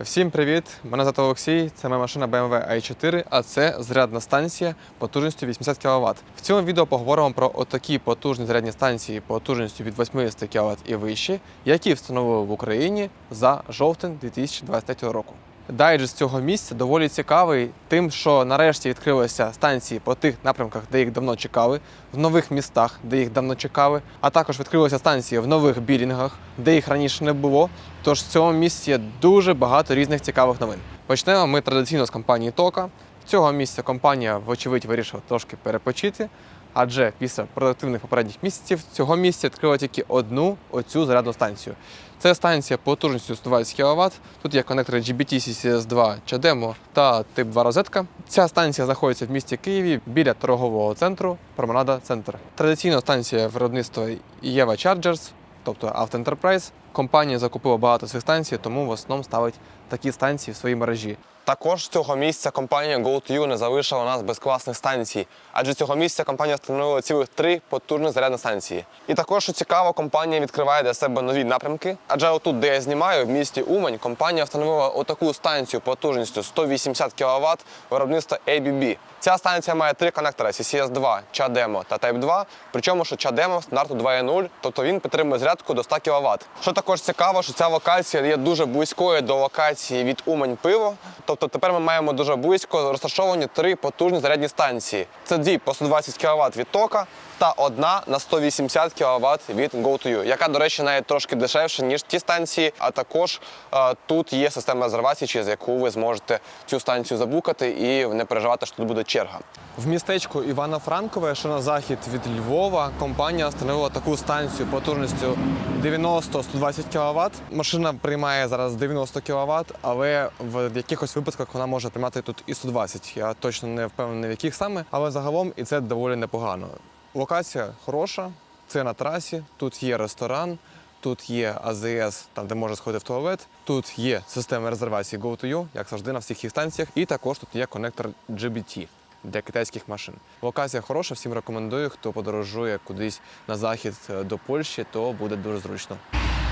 Всім привіт! Мене звати Олексій. Це моя машина BMW i4, а це зарядна станція потужністю 80 кВт. В цьому відео поговоримо про отакі потужні зарядні станції потужністю від 80 кВт і вище, які встановили в Україні за жовтень 2023 року. Дайджест цього місця доволі цікавий тим, що нарешті відкрилися станції по тих напрямках, де їх давно чекали, в нових містах, де їх давно чекали, а також відкрилися станції в нових білінгах, де їх раніше не було. Тож в цьому місці є дуже багато різних цікавих новин. Почнемо ми традиційно з компанії Тока. Цього місця компанія, вочевидь, вирішила трошки перепочити. Адже після продуктивних попередніх місяців цього місця відкрила тільки одну оцю зарядну станцію. Це станція потужністю 120 кВт. Тут є конектори GBT CCS2 CHAdeMO та тип 2 розетка. Ця станція знаходиться в місті Києві біля торгового центру Променада Центр. Традиційно станція виробництва Єва Chargers, тобто Auto Enterprise. Компанія закупила багато цих станцій, тому в основному ставить такі станції в своїй мережі. Також цього місця компанія GoToU не залишила нас без класних станцій, адже цього місця компанія встановила цілих три потужні зарядні станції. І також що цікаво, компанія відкриває для себе нові напрямки. Адже отут, де я знімаю, в місті Умань, компанія встановила отаку станцію потужністю 180 кВт виробництва ABB. Ця станція має три конектори CCS2, CHAdeMO та Type 2. Причому, що CHAdeMO стандарту 2.0, тобто він підтримує зарядку до 100 кВт. Що також цікаво, що ця локація є дуже близькою до локації від Умань пиво. Тобто тепер ми маємо дуже близько розташовані три потужні зарядні станції. Це дві по 120 кВт від тока та одна на 180 кВт від GoToU, яка, до речі, навіть трошки дешевша, ніж ті станції. А також е, тут є система резервації, через яку ви зможете цю станцію забукати і не переживати, що тут буде черга. В містечку Івано-Франкове, що на захід від Львова, компанія встановила таку станцію потужністю 90-120 кВт. Машина приймає зараз 90 кВт, але в якихось випадках вона може приймати тут і 120. Я точно не впевнений, в яких саме, але загалом і це доволі непогано. Локація хороша, це на трасі, тут є ресторан. Тут є АЗС, там де можна сходити в туалет. Тут є система резервації GoToU, як завжди на всіх їх станціях. І також тут є конектор GBT для китайських машин. Локація хороша, всім рекомендую. Хто подорожує кудись на захід е, до Польщі, то буде дуже зручно.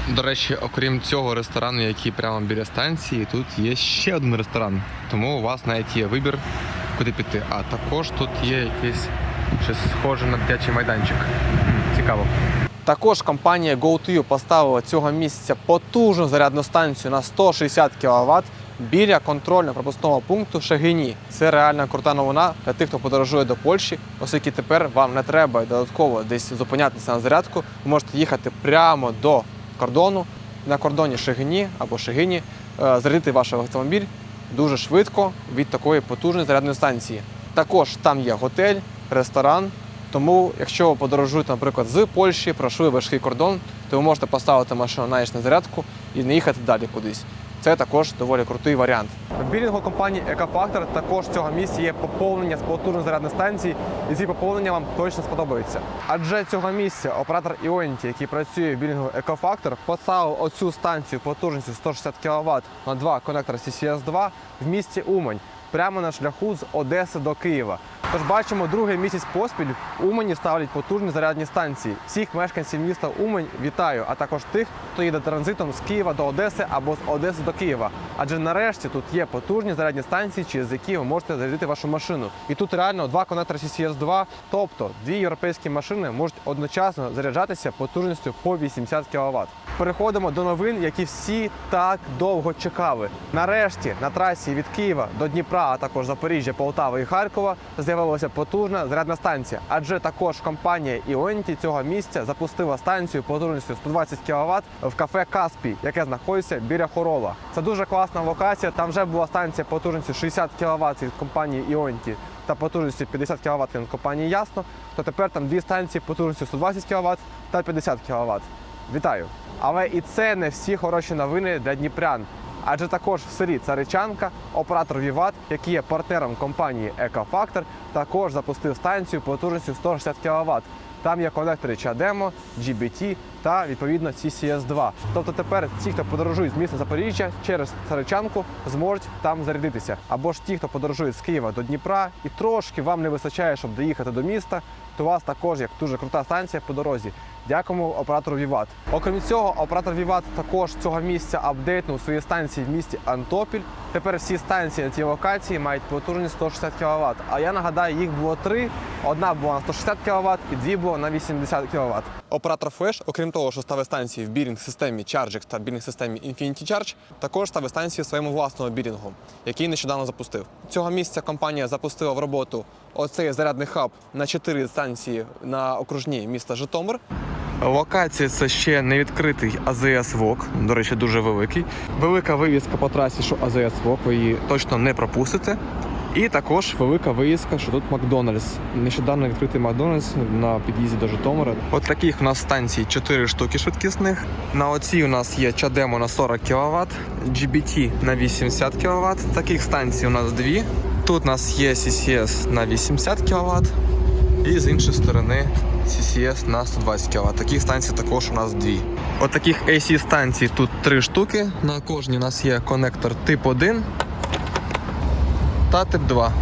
До речі, окрім цього ресторану, який прямо біля станції, тут є ще один ресторан. Тому у вас навіть є вибір, куди піти. А також тут є якийсь щось схоже на дитячий майданчик. Цікаво. Також компанія GoToU поставила цього місця потужну зарядну станцію на 160 кВт біля контрольно-пропускного пункту Шагині. Це реально крута новина для тих, хто подорожує до Польщі, оскільки тепер вам не треба додатково десь зупинятися на зарядку. Ви можете їхати прямо до кордону на кордоні Шигині або Шагині, е, зарядити ваш автомобіль дуже швидко від такої потужної зарядної станції. Також там є готель, ресторан. Тому, якщо ви подорожуєте, наприклад, з Польщі, пройшли важкий кордон, то ви можете поставити машину на зарядку і не їхати далі кудись. Це також доволі крутий варіант. В білінгу компанії Екофактор також цього місця є поповнення з потужної зарядної станції, і ці поповнення вам точно сподобаються. Адже цього місця оператор Іоніті, який працює в білінгу Екофактор, поставив оцю станцію потужністю 160 кВт на два конектори CCS2 в місті Умань, прямо на шляху з Одеси до Києва. Тож бачимо, другий місяць поспіль в Умані ставлять потужні зарядні станції. Всіх мешканців міста Умань вітаю, а також тих, хто їде транзитом з Києва до Одеси або з Одеси до Києва. Адже нарешті тут є потужні зарядні станції, через які ви можете зарядити вашу машину. І тут реально два конектори CCS2, тобто дві європейські машини можуть одночасно заряджатися потужністю по 80 кВт. Переходимо до новин, які всі так довго чекали. Нарешті на трасі від Києва до Дніпра, а також Запоріжжя, Полтава і Харкова з'явилася потужна зарядна станція. Адже також компанія Ionity цього місця запустила станцію потужністю 120 кВт в кафе Каспій, яке знаходиться біля Хорова. Це дуже класна локація. Там вже була станція потужністю 60 кВт від компанії Ionity та потужністю 50 кВт від компанії Ясно. То тепер там дві станції потужністю 120 кВт та 50 кВт. Вітаю! Але і це не всі хороші новини для дніпрян. Адже також в селі Царичанка оператор Віват, який є партнером компанії Екофактор, також запустив станцію потужністю 160 кВт. Там є конектори CHAdeMO, GBT та відповідно CCS2. Тобто тепер ті, хто подорожують з міста Запоріжжя через Царичанку, зможуть там зарядитися. Або ж ті, хто подорожує з Києва до Дніпра, і трошки вам не вистачає, щоб доїхати до міста, то у вас також є дуже крута станція по дорозі. Дякуємо оператору Віват. Окрім цього, оператор Віват також цього місця апдейтнув свої станції в місті Антопіль. Тепер всі станції на цій локації мають потужність 160 кВт. А я нагадаю, їх було три. Одна була на 160 кВт і дві було на 80 кВт. Оператор Flash, окрім того, що ставить станції в бірінг-системі Chargex та бірінг-системі Infinity Charge, також ставить станції своєму власному бірінгу, який нещодавно запустив. Цього місяця компанія запустила в роботу оцей зарядний хаб на 4 станції на окружній міста Житомир. Локація це ще не відкритий АЗС ВОК, до речі, дуже великий. Велика вивіска по трасі, що АЗС ВОК, ви її точно не пропустите. І також велика вивіска, що тут Макдональдс. Нещодавно відкритий Макдональдс на під'їзді до Житомира. От таких у нас станцій 4 штуки швидкісних. На оцій у нас є Чадемо на 40 кВт, GBT на 80 кВт. Таких станцій у нас дві. Тут у нас є CCS на 80 кВт. І з іншої сторони CCS на 120 кВт. Таких станцій також у нас дві. От таких AC станцій тут три штуки. На кожній у нас є конектор тип 1 та тип 2.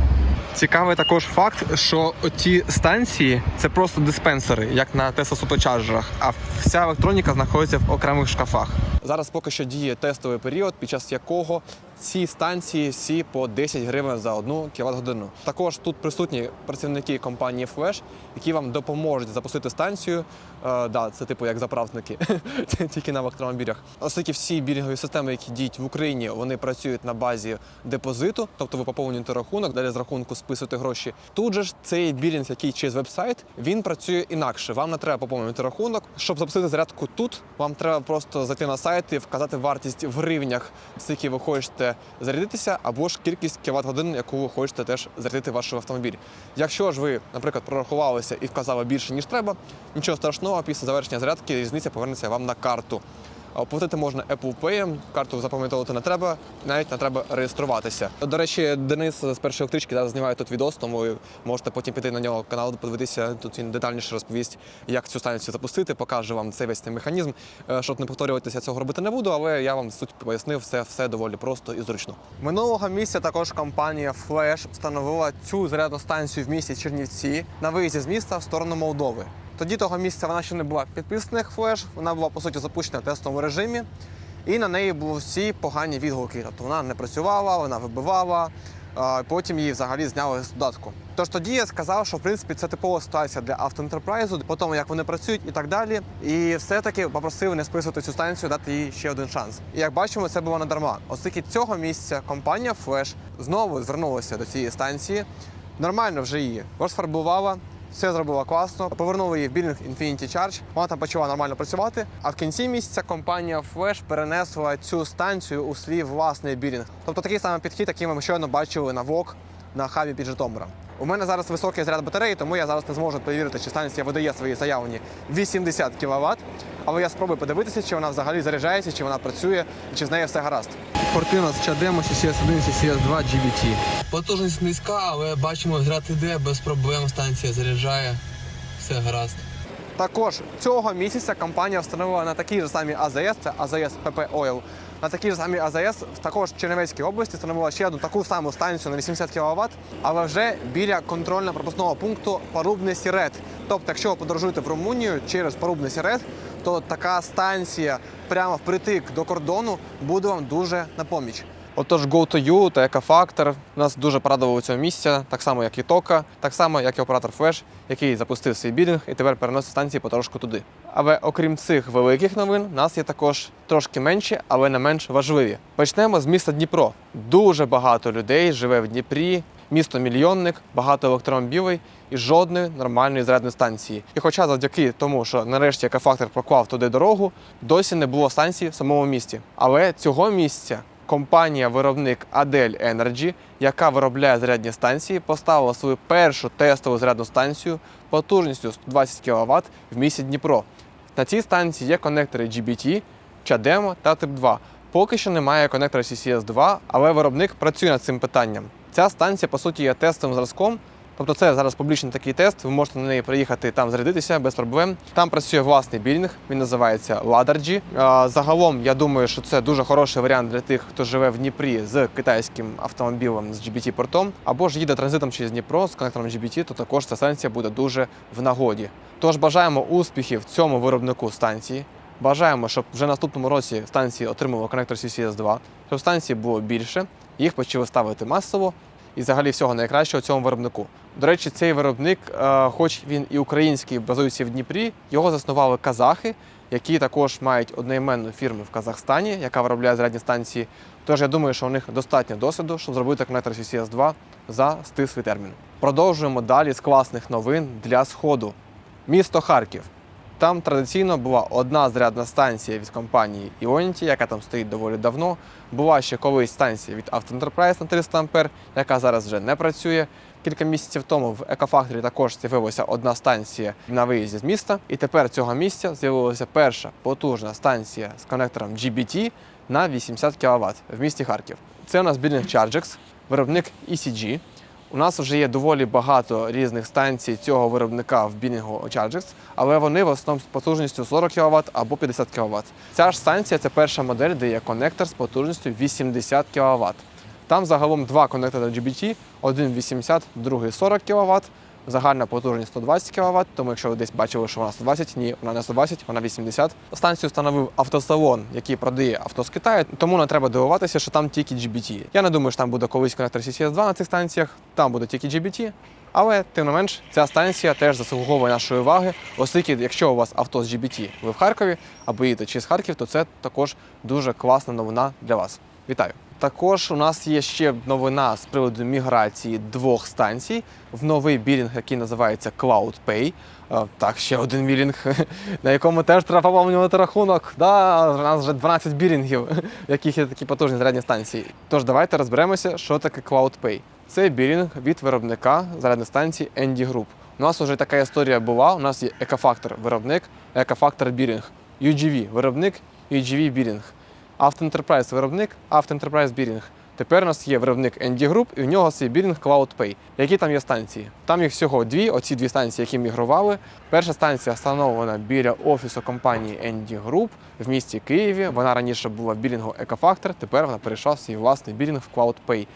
Цікавий також факт, що ті станції це просто диспенсери, як на Tesla суперчарджерах, а вся електроніка знаходиться в окремих шкафах. Зараз поки що діє тестовий період, під час якого ці станції всі по 10 гривень за одну квт годину. Також тут присутні працівники компанії Flash, які вам допоможуть запустити станцію. Е, да, це типу як заправники, тільки на електромобілях. Оскільки всі білінгові системи, які діють в Україні, вони працюють на базі депозиту, тобто ви поповнюєте рахунок, далі з рахунку списуєте гроші. Тут же ж цей білінг, який через веб-сайт, він працює інакше. Вам не треба поповнювати рахунок. Щоб запустити зарядку тут, вам треба просто зайти на сайт і вказати вартість в гривнях, скільки ви хочете зарядитися, або ж кількість кіловат годин, яку ви хочете теж зарядити ваш автомобіль. Якщо ж ви, наприклад, прорахувалися і вказали більше ніж треба, нічого страшного, після завершення зарядки різниця повернеться вам на карту. Оплатити можна Apple Pay, карту запам'ятовувати не треба, навіть не треба реєструватися. До речі, Денис з першої електрички зараз знімає тут відос, тому можете потім піти на нього канал, подивитися. Тут він детальніше розповість, як цю станцію запустити, покаже вам цей весь цей механізм. Е, Щоб не повторюватися, цього робити не буду, але я вам суть пояснив, все, все доволі просто і зручно. Минулого місяця також компанія Flash встановила цю зарядну станцію в місті Чернівці на виїзді з міста в сторону Молдови. Тоді того місця вона ще не була підписаних флеш, вона була по суті запущена в тестовому режимі, і на неї були всі погані відгуки. Тобто вона не працювала, вона вибивала, потім її взагалі зняли з додатку. Тож тоді я сказав, що в принципі це типова ситуація для автоентерпрайзу, по тому як вони працюють і так далі. І все-таки попросив не списувати цю станцію, дати їй ще один шанс. І як бачимо, це було не дарма. Оскільки цього місяця компанія Flash знову звернулася до цієї станції, нормально вже її розфарбувала. Все зробила класно. Повернули її в білінг Infinity Charge. Вона там почала нормально працювати. А в кінці місяця компанія Flash перенесла цю станцію у свій власний білінг. Тобто такий самий підхід, який ми щойно бачили на ВОК на хабі під Житомиром. У мене зараз високий заряд батареї, тому я зараз не зможу перевірити, чи станція видає свої заявлені 80 кВт. Але я спробую подивитися, чи вона взагалі заряджається, чи вона працює, і чи з нею все гаразд. Порти з нас Чадемо, CCS1, CCS2, GBT. Потужність низька, але бачимо, заряд іде без проблем. Станція заряджає. Все гаразд. Також цього місяця компанія встановила на такій ж самій АЗС, це АЗС PP Oil, на такій ж самій АЗС також в Чернівецькій області встановила ще одну таку саму станцію на 80 кВт, але вже біля контрольно-пропускного пункту Порубне Сірет. Тобто, якщо ви подорожуєте в Румунію через Порубне Сірет, то така станція прямо впритик до кордону буде вам дуже на поміч. Отож, Go2U та Екофактор нас дуже порадували цього місця, так само як і Тока, так само як і оператор Flash, який запустив свій білінг і тепер переносить станції потрошку туди. Але окрім цих великих новин, нас є також трошки менші, але не менш важливі. Почнемо з міста Дніпро. Дуже багато людей живе в Дніпрі. Місто мільйонник, багато електромобілей і жодної нормальної зарядної станції. І хоча завдяки тому, що нарешті екофактор проклав туди дорогу, досі не було станції в самому місті. Але цього місця компанія-виробник Adel Energy, яка виробляє зарядні станції, поставила свою першу тестову зарядну станцію потужністю 120 кВт в місті Дніпро. На цій станції є конектори GBT, CHAdeMO та Тип 2. Поки що немає конектора CCS2, але виробник працює над цим питанням. Ця станція, по суті, є тестовим зразком Тобто це зараз публічний такий тест. Ви можете на неї приїхати там зарядитися без проблем. Там працює власний білінг, він називається Ладарджі. Загалом, я думаю, що це дуже хороший варіант для тих, хто живе в Дніпрі з китайським автомобілем з GBT-портом, або ж їде транзитом через Дніпро з конектором GBT, то також ця станція буде дуже в нагоді. Тож бажаємо успіхів цьому виробнику станції. Бажаємо, щоб вже наступному році станції отримали конектор CCS2, щоб станцій було більше, їх почали ставити масово і взагалі всього найкращого цьому виробнику. До речі, цей виробник, е, хоч він і український, базується в Дніпрі, його заснували казахи, які також мають одноіменну фірму в Казахстані, яка виробляє зарядні станції. Тож я думаю, що у них достатньо досвіду, щоб зробити конектор CCS2 за стислий термін. Продовжуємо далі з класних новин для сходу. Місто Харків. Там традиційно була одна зарядна станція від компанії Ionity, яка там стоїть доволі давно. Була ще колись станція від Enterprise на 300 А, яка зараз вже не працює. Кілька місяців тому в Екофакторі також з'явилася одна станція на виїзді з міста. І тепер цього місця з'явилася перша потужна станція з конектором GBT на 80 кВт в місті Харків. Це у нас білінг Chargex, виробник ECG. У нас вже є доволі багато різних станцій цього виробника в білінгу Chargex, але вони в основному з потужністю 40 кВт або 50 кВт. Ця ж станція це перша модель, де є конектор з потужністю 80 кВт. Там загалом два конектори GBT, один 80, другий 40 кВт. Загальна потужність 120 кВт, тому якщо ви десь бачили, що вона 120, ні, вона не 120, вона 80. Станцію встановив автосалон, який продає авто з Китаю, тому не треба дивуватися, що там тільки GBT. Я не думаю, що там буде колись конектор CCS2 на цих станціях, там буде тільки GBT. Але тим не менш, ця станція теж заслуговує нашої уваги, оскільки, якщо у вас авто з GBT, ви в Харкові або їдете через Харків, то це також дуже класна новина для вас. Вітаю! Також у нас є ще новина з приводу міграції двох станцій в новий білінг, який називається CloudPay. Е, Так, ще один білінг, на якому теж треба поповнювати рахунок. Да, у нас вже 12 білінгів, в яких є такі потужні зарядні станції. Тож давайте розберемося, що таке CloudPay. Це білінг від виробника зарядної станції Andy Group. У нас вже така історія була. У нас є Екофактор виробник, Екофактор білінг, UGV виробник, UGV білінг. Enterprise виробник, Enterprise Bearing. Тепер у нас є виробник ND Group, і у нього свій білінг CloudPay. Які там є станції? Там їх всього дві, оці дві станції, які мігрували. Перша станція встановлена біля офісу компанії ND Group в місті Києві. Вона раніше була в білінгу Екофактор, тепер вона перейшла в свій власний білінг в CloudPay.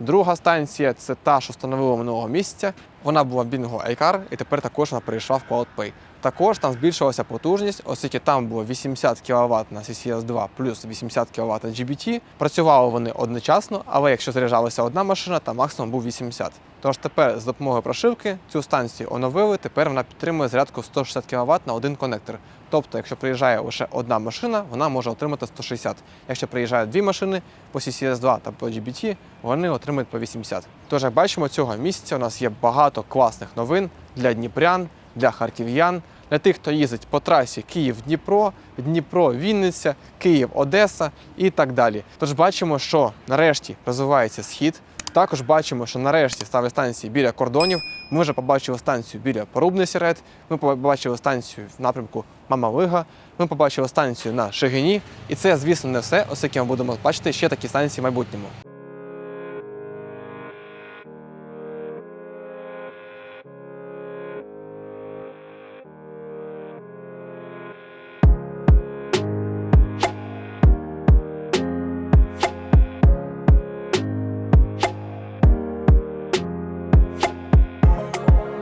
Друга станція це та, що встановила минулого місяця. Вона була в білінгу iCar і тепер також вона перейшла в CloudPay. Також там збільшилася потужність, оскільки там було 80 кВт на CCS2 плюс 80 кВт на GBT. Працювали вони одночасно, але якщо заряджалася одна машина, то максимум був 80. Тож тепер з допомогою прошивки цю станцію оновили. Тепер вона підтримує зарядку 160 кВт на один конектор. Тобто, якщо приїжджає лише одна машина, вона може отримати 160. Якщо приїжджають дві машини по CCS2 та по GBT, вони отримують по 80. Тож, як бачимо, цього місяця у нас є багато класних новин для дніпрян, для харків'ян, для тих, хто їздить по трасі Київ-Дніпро, Дніпро-Вінниця, Київ-Одеса і так далі. Тож бачимо, що нарешті розвивається схід. Також бачимо, що нарешті стали станції біля кордонів. Ми вже побачили станцію біля Порубний Сірет, ми побачили станцію в напрямку Мамалига, ми побачили станцію на Шегині. І це, звісно, не все, оскільки ми будемо бачити ще такі станції в майбутньому.